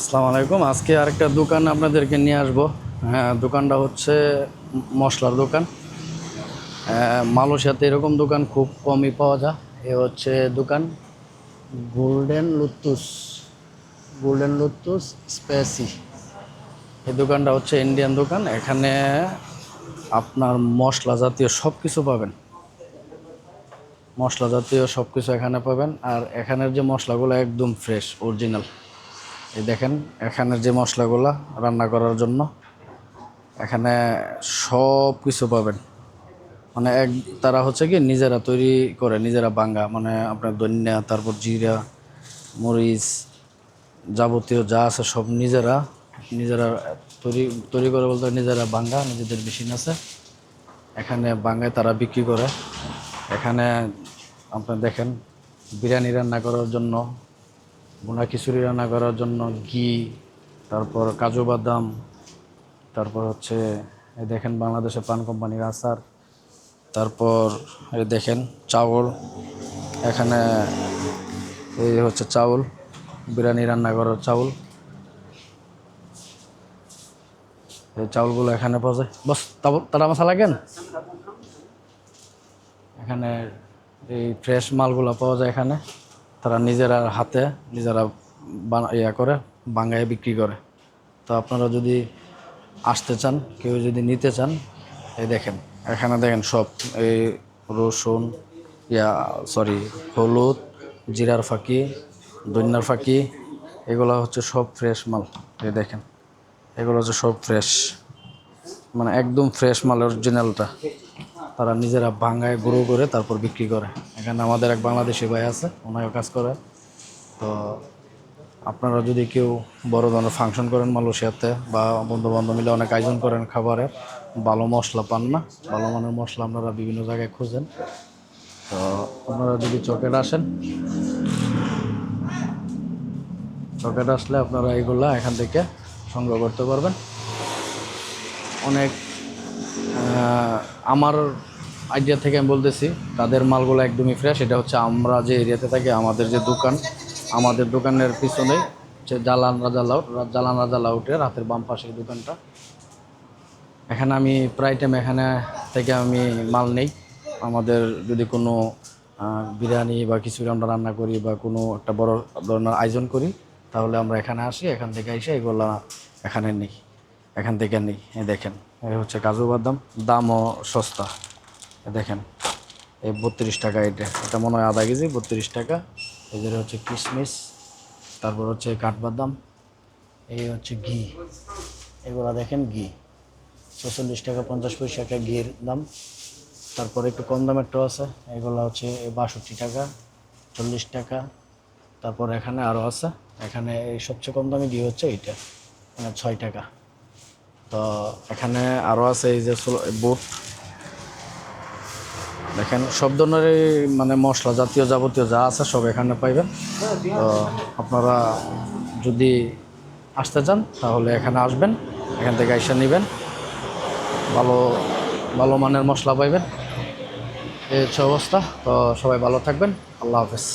আসসালামু আলাইকুম। আজকে আরেকটা দোকান আপনাদেরকে নিয়ে আসব। হ্যাঁ দোকানটা হচ্ছে মশলার দোকান। আহ, মালয়েশিয়াতে এরকম দোকান খুব কমই পাওয়া যায়। এ হচ্ছে দোকান গোল্ডেন লুতুস। গোল্ডেন লুতুস স্পেসি এই দোকানটা হচ্ছে ইন্ডিয়ান দোকান। এখানে আপনার মশলা জাতীয় সব কিছু পাবেন। মশলা জাতীয় সব কিছু এখানে পাবেন। আর এখানের যে মশলাগুলো একদম ফ্রেশ অরিজিনাল। এই দেখেন এখানে যে মশলাগুলো রান্না করার জন্য, এখানে সব কিছু পাবেন। মানে এক, তারা হচ্ছে কি নিজেরা তৈরি করে, নিজেরা বাঙ্গা মানে আপনার ধনিয়া, তারপর জিরা, মরিচ যাবতীয় যা আছে সব নিজেরা নিজেরা তৈরি তৈরি করে বলতে নিজেরা বাঙ্গা, নিজেদের মেশিন আছে। এখানে বাঙ্গায় তারা বিক্রি করে। এখানে আপনি দেখেন, বিরিয়ানি রান্না করার জন্য বোনা খিচুড়ি রান্না করার জন্য ঘি, তারপর কাজু বাদাম, তারপর হচ্ছে দেখেন বাংলাদেশের পান কোম্পানির আচার, তারপর দেখেন চাউল, এখানে এই হচ্ছে চাউল, বিরিয়ানি রান্না করার চাউল। এই চাউলগুলো এখানে পাওয়া যায় বস তারা মশলা লাগেন? এখানে এই ফ্রেশ মালগুলো পাওয়া যায় এখানে। তারা নিজেরা হাতে নিজেরা ইয়া করে, বাঙ্গায় বিক্রি করে। তো আপনারা যদি আসতে চান, কেউ যদি নিতে চান, এই দেখেন, এখানে দেখেন সব, এই রসুন, ইয়া সরি হলুদ, জিরার ফাঁকি দইনার ফাঁকি, এগুলো হচ্ছে সব ফ্রেশ মাল। এই দেখেন, এগুলো হচ্ছে সব ফ্রেশ মানে একদম ফ্রেশ মাল অরিজিনালটা তারা নিজেরা ভাঙ্গায় গুঁড়ো করে তারপর বিক্রি করে। এখানে আমাদের এক বাংলাদেশি ভাই আছে ওনাকে কাজ করে। তো আপনারা যদি কেউ বড় ধরনের ফাংশন করেন মালয়েশিয়াতে বা বন্ধু বান্ধব মিলে অনেক আয়োজন করেন খাবারের ভালো মশলা পান না। ভালো মানের মশলা আপনারা বিভিন্ন জায়গায় খুঁজেন। তো আপনারা যদি চকেট আসেন, চকেট আসলে আপনারা এগুলা এখান থেকে সংগ্রহ করতে পারবেন। অনেক আমার আইডিয়া থেকে আমি বলতেছি, তাদের মালগুলো একদমই ফ্রেশ এটা হচ্ছে আমরা যে এরিয়াতে থাকি, আমাদের যে দোকান, আমাদের দোকানের পিছনে হচ্ছে জালান রাজা লাউট জালান রাজা লাউটের হাতের বাম পাশে এই দোকানটা। এখানে আমি প্রায় টাইম এখানে থেকে আমি মাল নেই। আমাদের যদি কোনো বিরিয়ানি বা কিছু আমরা রান্না করি বা কোনো একটা বড় ধরনের আয়োজন করি, তাহলে আমরা এখানে আসি, এখান থেকে এসে এগুলা এখানে নেই। এখান থেকে নেই দেখেন। হচ্ছে কাজু বাদাম, দামও সস্তা। দেখেন, এই বত্রিশ টাকা এটা। এটা মনে হয় আধা কেজি, বত্রিশ টাকা। এদের হচ্ছে কিশমিশ তারপর হচ্ছে কাঠবাদাম, এই হচ্ছে ঘি। এগুলা দেখেন ঘি। ছচল্লিশ টাকা পঞ্চাশ পয়সা টাকা ঘির দাম। তারপর একটু কম দামের দামেরটাও আছে। এগুলো হচ্ছে বাষট্টি টাকা, চল্লিশ টাকা। তারপর এখানে আরও আছে। এখানে এই সবচেয়ে কম দামি ঘি হচ্ছে এইটা মানে ছয় টাকা। তো এখানে আরও আছে এই যে বুট দেখেন, সব ধরনেরই মানে মশলা জাতীয় যাবতীয় যা আছে সব এখানে পাইবেন। তো আপনারা যদি আসতে চান, তাহলে এখানে আসবেন, এখান থেকে আইসা নেবেন। ভালো ভালো মানের মশলা পাইবেন। এই হচ্ছে অবস্থা। তো সবাই ভালো থাকবেন। আল্লাহ হাফেজ।